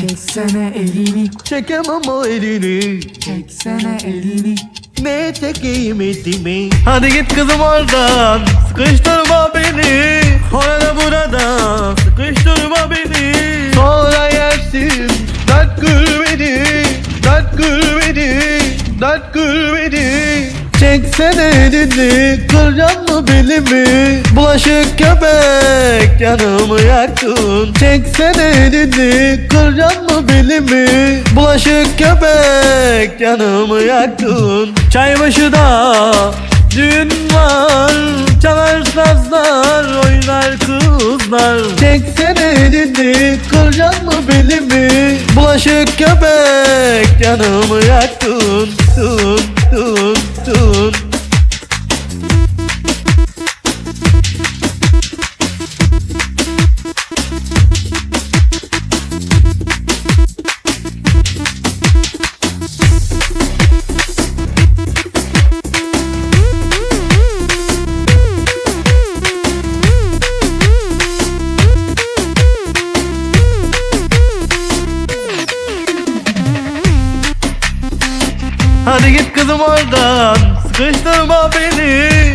Çeksene elini, Çekemem o elini. Çeksene elini. Ne çekeyim etimi? Hadi git kızım oradan Sıkıştırma beni. Orada burada Sıkıştırma beni. Sonra yersin Dert gül beni. Dert gül beni Dert gül beni. Çeksene elini Kıracak mı belimi? Bulaşık köpek Yanımı yaktın. Çeksene elini Kıracak mı belimi? Bulaşık köpek Yanımı yaktın. Çaybaşı da Düğün var. Çalar sazlar Oynar kızlar. Çeksene elini Kıracak mı belimi? Bulaşık köpek Yanımı yaktın. Tun tun Hadi git kızım oradan Sıkıştırma beni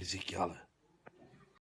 Ezequiel.